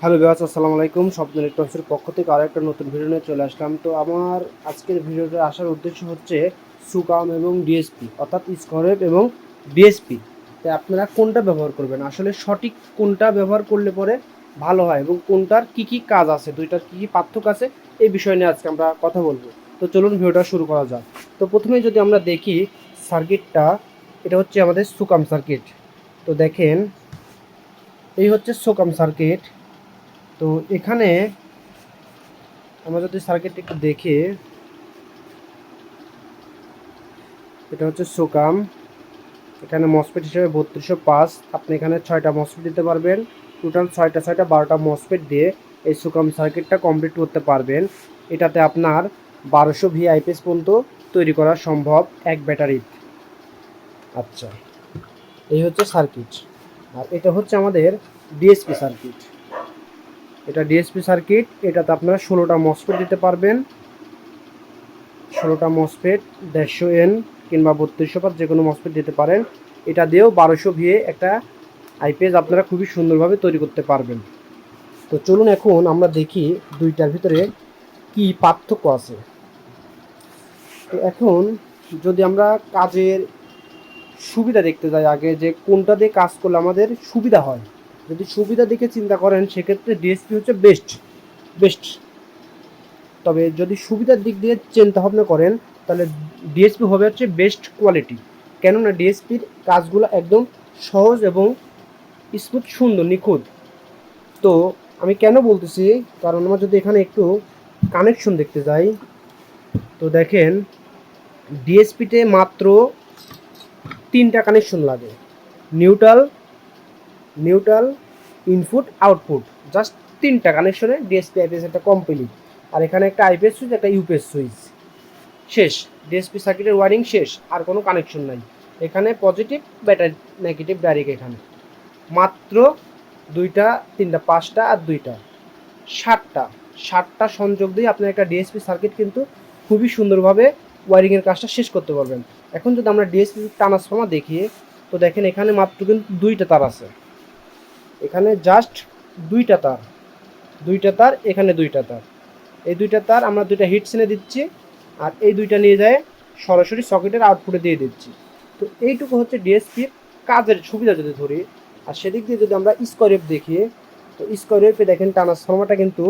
Hello বিয়াস আসসালামু আলাইকুম। স্বপ্ন ইলেকট্রনিক্সের পক্ষ থেকে আরও একটা নতুন ভিডিও নিয়ে চলে আসলাম। তো আমার আজকের ভিডিওতে আসার উদ্দেশ্য হচ্ছে সুকাম এবং ডিএসপি, অর্থাৎ স্কোরেপ এবং ডিএসপি। তো আপনারা কোনটা ব্যবহার করবেন? আসলে সঠিক কোনটা ব্যবহার করলে পরে ভালো হয় এবং কোনটার কি কি কাজ আছে, দুইটার কি কি পার্থক্য আছে, এই বিষয় নিয়ে আজকে আমরা কথা বলব। তো চলুন ভিডিওটা শুরু করা যাক। তো প্রথমেই যদি আমরা দেখি সার্কিটটা, এটা হচ্ছে আমাদের সুকাম সার্কিট। তো দেখেন, এই হচ্ছে সুকাম সার্কিট। তো এখানে আমরা যদি সার্কিটটা একটু দেখি, এটা হচ্ছে সোকাম। এখানে মসপেট হিসেবে বত্রিশশো পাঁচ। আপনি এখানে ছয়টা মসপেট দিতে পারবেন। টোটাল ছয়টা ছয়টা, বারোটা মসপেট দিয়ে এই সুকাম সার্কিটটা কমপ্লিট করতে পারবেন। এটাতে আপনার বারোশো ভি আইপিএস পর্যন্ত তৈরি করা সম্ভব, এক ব্যাটারি। আচ্ছা এই হচ্ছে সার্কিট আর এটা হচ্ছে আমাদের ডিএসপি সার্কিট এটা ডিএসপি সার্কিট এটাতে আপনারা ষোলোটা মসফেট দিতে পারবেন। ষোলোটা মসফেট দেড়শো এন কিংবা বত্রিশশো পাত যে কোনো মসফেট দিতে পারেন। এটা দিয়েও বারোশো ভিয়ে একটা আইপিএস আপনারা খুবই সুন্দরভাবে তৈরি করতে পারবেন। তো চলুন এখন আমরা দেখি দুইটার ভিতরে কি পার্থক্য আছে। তো এখন যদি আমরা কাজের সুবিধা দেখতে যাই, আগে যে কোনটা দিয়ে কাজ করলে আমাদের সুবিধা হয় যদি সুবিধা দেখে চিন্তা করেন, সেক্ষেত্রে ডিএসপি হচ্ছে বেস্ট বেস্ট তবে যদি সুবিধার দিক দিয়ে চিন্তা ভাবনা করেন, তাহলে ডিএসপি হবে হচ্ছে বেস্ট কোয়ালিটি কেননা ডিএসপির কাজগুলো একদম সহজ এবং স্মুথ সুন্দর, নিখুঁত। তো আমি কেন বলতেছি, কারণ আমরা যদি এখানে একটু কানেকশন দেখতে যাই, তো দেখেন ডিএসপিতে মাত্র তিনটা কানেকশন লাগে। Neutral neutral input output just তিনটা কানেকশনে ডিএসপি আইপিএস একটা কমপ্লিট আর এখানে একটা আইপিএস সুইচ একটা ইউপিএস সুইচ শেষ। ডিএসপি সার্কিটের ওয়ারিং শেষ। আর কোনো কানেকশন নাই। এখানে পজিটিভ ব্যাটারি নেগেটিভ ডাইরেক্ট এখানে। মাত্র দুইটা, তিনটা, পাঁচটা আর দুইটা। ষাটটা ষাটটা সংযোগ দিয়ে আপনার একটা ডিএসপি সার্কিট কিন্তু খুবই সুন্দরভাবে ওয়ারিংয়ের কাজটা শেষ করতে পারবেন। এখন যদি আমরা ডিএসপি ট্রান্সফর্মার দেখি তো দেখেন এখানে মাত্র কিন্তু দুইটা তার আছে। এখানে জাস্ট দুইটা তার। দুইটা তার, এখানে দুইটা তার। এই দুইটা তার আমরা দুইটা হিট সিনে দিচ্ছি আর এই দুইটা নিয়ে যায় সরাসরি সকেটের আউটপুটে দিয়ে দিচ্ছি। তো এইটুকু হচ্ছে ডিএসপির কাজের সুবিধা যদি ধরি, আর সেদিক দিয়ে যদি আমরা স্কোয়ারেপ দেখি, তো স্কোয়ারেপে দেখেন ট্রান্সফর্মারটা কিন্তু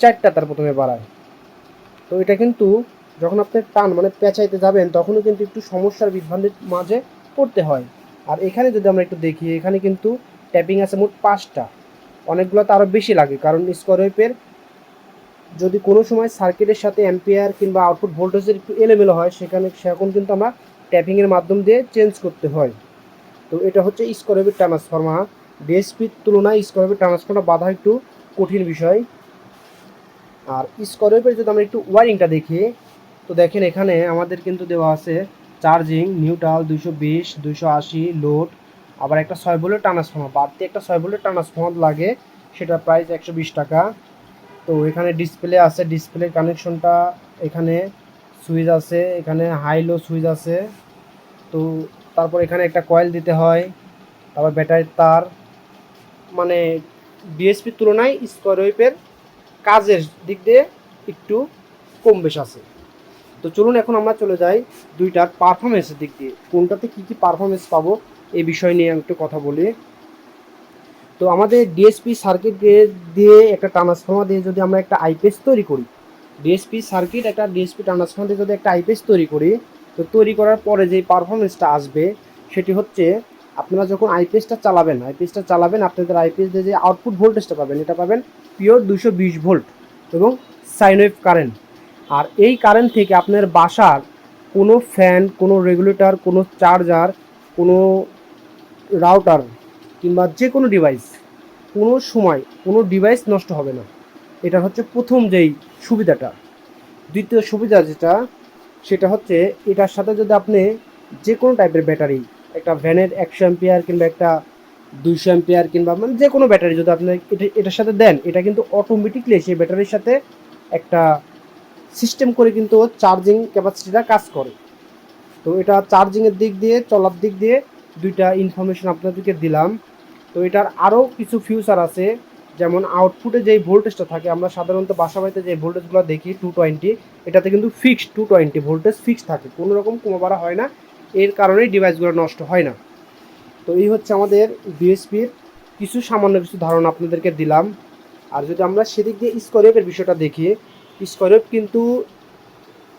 চারটা তার প্রথমে বাড়ায়। তো এটা কিন্তু যখন আপনি টান মানে পেঁচাইতে যাবেন, তখনও কিন্তু একটু সমস্যার বিভ্রান্তির মাঝে পড়তে হয়। আর এখানে যদি আমরা একটু দেখি, এখানে কিন্তু ট্যাপিং আছে মোট পাঁচটা। অনেকগুলো তো আরও বেশি লাগে, কারণ স্কোয়ারওয়েপের যদি কোনো সময় সার্কিটের সাথে অ্যাম্পিয়ার কিংবা আউটপুট ভোল্টেজের একটু এলোমেলো হয়, সেখানে সেরকম কিন্তু আমরা ট্যাপিংয়ের মাধ্যম দিয়ে চেঞ্জ করতে হয়। তো এটা হচ্ছে স্কোয়ারওয়েপের ট্রান্সফর্মার ডিএসপির তুলনায় স্কোয়ারওয়েপের ট্রান্সফর্মার বাধা একটু কঠিন বিষয়। আর স্কোয়ারওয়েপের যদি আমরা একটু ওয়ারিংটা দেখি, তো দেখেন এখানে আমাদের কিন্তু দেওয়া আছে চার্জিং নিউট্রাল দুশো বিশ দুশো আশি লোড আবার একটা ছয় ভোল্টের ট্রান্সফর্মার বাড়তি একটা ছয় ভোল্টের ট্রান্সফর্মার লাগে, সেটার প্রাইস একশো বিশ টাকা। তো এখানে ডিসপ্লে আছে ডিসপ্লে কানেকশনটা এখানে সুইচ আছে, এখানে হাই লো সুইচ আছে। তো তারপর এখানে একটা কয়েল দিতে হয়, তারপর ব্যাটারির তার। মানে ডিএসপির তুলনায় স্কোয়ারওয়েপের কাজের দিক দিয়ে একটু কম বেশ আছে। তো চলুন এখন আমরা চলে যাই দুইটার পারফরমেন্সের দিক দিয়ে। কোনটাতে কী কী পারফরমেন্স পাবো? এই বিষয় নিয়ে আমি একটু কথা বলি। তো আমাদের ডিএসপি সার্কিট দিয়ে একটা ট্রান্সফর্মার দিয়ে যদি আমরা একটা আইপিএস তৈরি করি ডিএসপি সার্কিট একটা ডিএসপি ট্রান্সফর্মার দিয়ে যদি একটা আইপিএস তৈরি করি, তো তৈরি করার পরে যে পারফরমেন্সটা আসবে, সেটি হচ্ছে আপনারা যখন আইপিএসটা চালাবেন আইপিএসটা চালাবেন, আপনাদের আইপিএস দিয়ে যে আউটপুট ভোল্টেজটা পাবেন, এটা পাবেন পিওর দুশো বিশ ভোল্ট এবং সাইনওয়েভ কারেন্ট আর এই কারেন্ট থেকে আপনার বাসার কোনো ফ্যান কোনো রেগুলেটর কোনো চার্জার কোনো রাউটার কিংবা যে কোনো ডিভাইস কোনো সময় কোনো ডিভাইস নষ্ট হবে না। এটা হচ্ছে প্রথম যেই সুবিধাটা। দ্বিতীয় সুবিধা যেটা, সেটা হচ্ছে এটার সাথে যদি আপনি যে কোনো টাইপের ব্যাটারি একটা ভ্যানের একশো অ্যাম্পিয়ার কিংবা একটা দুইশো অ্যাম্পিয়ার কিংবা মানে যে কোনো ব্যাটারি যদি আপনি এটা, এটার সাথে দেন, এটা কিন্তু অটোমেটিকলি সেই ব্যাটারির সাথে একটা সিস্টেম করে কিন্তু চার্জিং ক্যাপাসিটিটা কাজ করে। তো এটা চার্জিংয়ের দিক দিয়ে, চলার দিক দিয়ে দুইটা ইনফরমেশন আপনাদেরকে দিলাম। তো এটার আরও কিছু ফিউচার আছে, যেমন আউটপুটে যেই ভোল্টেজটা থাকে, আমরা সাধারণত বাসা বাড়িতে যে ভোল্টেজগুলো দেখি টু টোয়েন্টি এটাতে কিন্তু fixed two twenty voltage fixed থাকে, কোনো রকম কমা বাড়া হয় না, এর কারণেই ডিভাইসগুলো নষ্ট হয় না। তো এই হচ্ছে আমাদের বিএসপির কিছু সামান্য কিছু ধারণা আপনাদেরকে দিলাম। আর যদি আমরা সেদিক দিয়ে স্কোরেপের বিষয়টা দেখি স্কোরেপ কিন্তু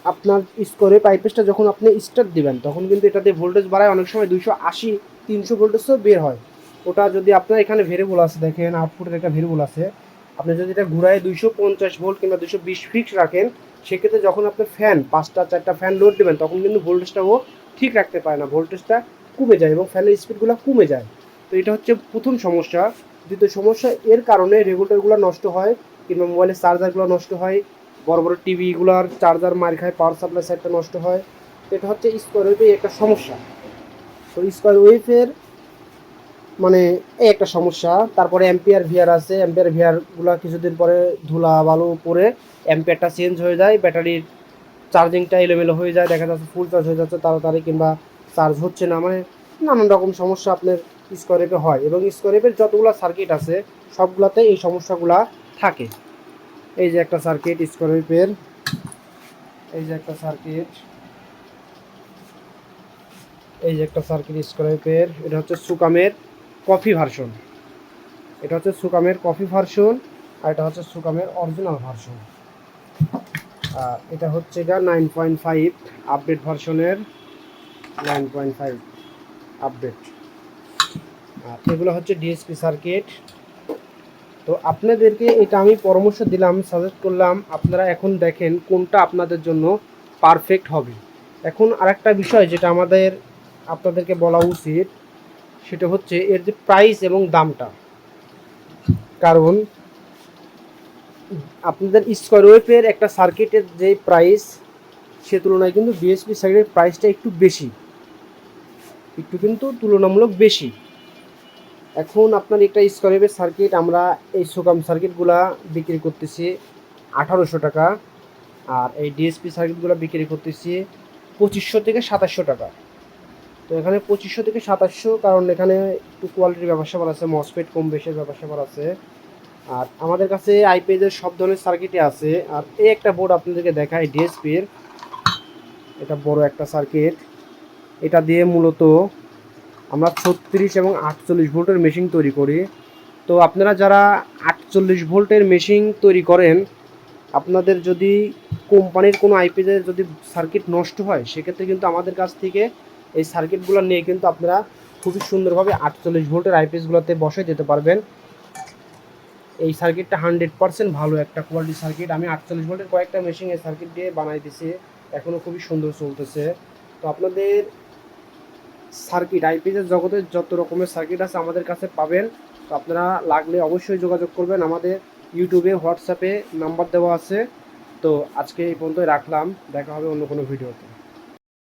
আপনার স্কোরে পাইপেসটা যখন আপনি স্টার্ট দিবেন, তখন কিন্তু এটাতে ভোল্টেজ বাড়ায় অনেক সময় দুইশো আশি, তিনশো ভোল্টেজও বের হয়। ওটা যদি আপনার এখানে ভেরিয়েবল আছে, দেখেন আউটপুটের একটা ভেরিয়েবল আছে, আপনি যদি এটা ঘুরায় দুইশো পঞ্চাশ ভোল্ট কিংবা দুইশো বিশ ফিক্স রাখেন, সেক্ষেত্রে যখন আপনি ফ্যান পাঁচটা, চারটা ফ্যান লোড দেবেন, তখন কিন্তু ভোল্টেজটা ও ঠিক রাখতে পারে না ভোল্টেজটা কমে যায় এবং ফ্যানের স্পিডগুলো কমে যায়। তো এটা হচ্ছে প্রথম সমস্যা। দ্বিতীয় সমস্যা, এর কারণে রেগুলেটরগুলো নষ্ট হয়, কিংবা মোবাইলের চার্জারগুলো নষ্ট হয় বড় বড় টিভিগুলোর চার্জার মার খায় পাওয়ার সাপ্লাই সাইডটা নষ্ট হয়। তো এটা হচ্ছে স্কোয়ার ওয়েভের একটা সমস্যা। তো স্কোয়ার ওয়েভের মানে এই একটা সমস্যা। তারপরে এম্পিয়ার ভিআর আছে এম্পিয়ার ভিআরগুলো কিছুদিন পরে ধুলা বালু পরে এম্পিয়ারটা চেঞ্জ হয়ে যায় ব্যাটারির চার্জিংটা এলোমেলো হয়ে যায়, দেখা যাচ্ছে ফুল চার্জ হয়ে যাচ্ছে, তাড়াতাড়ি কিংবা চার্জ হচ্ছে না। মানে নানান রকম সমস্যা আপনার স্কোয়ারেপে হয়। এবং স্কোয়ারেপের যতগুলো সার্কিট আছে, সবগুলোতে এই সমস্যাগুলা থাকে। এই যে একটা সার্কিট স্কোয়ারেপের এই যে একটা সার্কিট এই যে একটা সার্কিট স্কোয়ারেপের এটা হচ্ছে সুকামের কফি ভার্সন এটা হচ্ছে সুকামের কফি ভার্সন আর এটা হচ্ছে সুকামের অরিজিনাল ভার্সন আর এটা হচ্ছে এটা নাইন পয়েন্ট ফাইভ আপডেট ভার্সনের নাইন পয়েন্ট ফাইভ আপডেট আর এগুলো হচ্ছে ডিএসপি সার্কিট তো আপনাদেরকে এটা আমি পরামর্শ দিলাম সাজেস্ট করলাম, আপনারা এখন দেখেন কোনটা আপনাদের জন্য পারফেক্ট হবে। এখন আরেকটা বিষয় যেটা আমাদের আপনাদেরকে বলা উচিত, সেটা হচ্ছে এর যে প্রাইস এবং দামটা। কারণ আপনাদের স্কোয়ার ওয়েভের একটা সার্কিটের যে প্রাইস সে তুলনায় কিন্তু বিএসপি সার্কিটের প্রাইসটা একটু বেশি। একটু কিন্তু তুলনামূলক বেশি। এখন আপনার একটা স্কোয়ারের সার্কিট আমরা এই সুকাম সার্কিটগুলা বিক্রি করতেছি আঠারোশো টাকা, আর এই ডিএসপি সার্কিটগুলো বিক্রি করতেছি পঁচিশশো থেকে সাতাশশো টাকা। তো এখানে পঁচিশশো থেকে সাতাশশো, কারণ এখানে একটু কোয়ালিটির স্যাপার আছে মসপেট কম বেশের ব্যবসা আছে। আর আমাদের কাছে আইপিএসের সব ধরনের সার্কিটই আছে, আর এই একটা বোর্ড আপনাদেরকে দেখায় ডিএসপির এটা বড় একটা সার্কিট এটা দিয়ে মূলত আমরা ছত্রিশ এবং আটচল্লিশ ভোল্টের মেশিন তৈরি করি। তো আপনারা যারা আটচল্লিশ ভোল্টের মেশিন তৈরি করেন, আপনাদের যদি কোম্পানির কোনো আইপিএসের যদি সার্কিট নষ্ট হয়, সেক্ষেত্রে কিন্তু আমাদের কাছ থেকে এই সার্কিটগুলো নিয়ে কিন্তু আপনারা খুবই সুন্দরভাবে আটচল্লিশ ভোল্টের আইপিএসগুলোতে বসে যেতে পারবেন। এই সার্কিটটা হান্ড্রেড পার্সেন্ট ভালো একটা কোয়ালিটি সার্কিট আমি আটচল্লিশ ভোল্টের কয়েকটা মেশিন এই সার্কিট দিয়ে বানাই দিছি এখনও খুবই সুন্দর চলতেছে। তো আপনাদের সার্কিট আইপিএসের জগতে যত রকমের সার্কিট আছে আমাদের কাছে পাবেন। তো আপনারা লাগলে অবশ্যই যোগাযোগ করবেন। আমাদের ইউটিউবে হোয়াটসঅ্যাপে নাম্বার দেওয়া আছে। তো আজকে এই পর্যন্ত রাখলাম। দেখা হবে অন্য কোনো ভিডিওতে।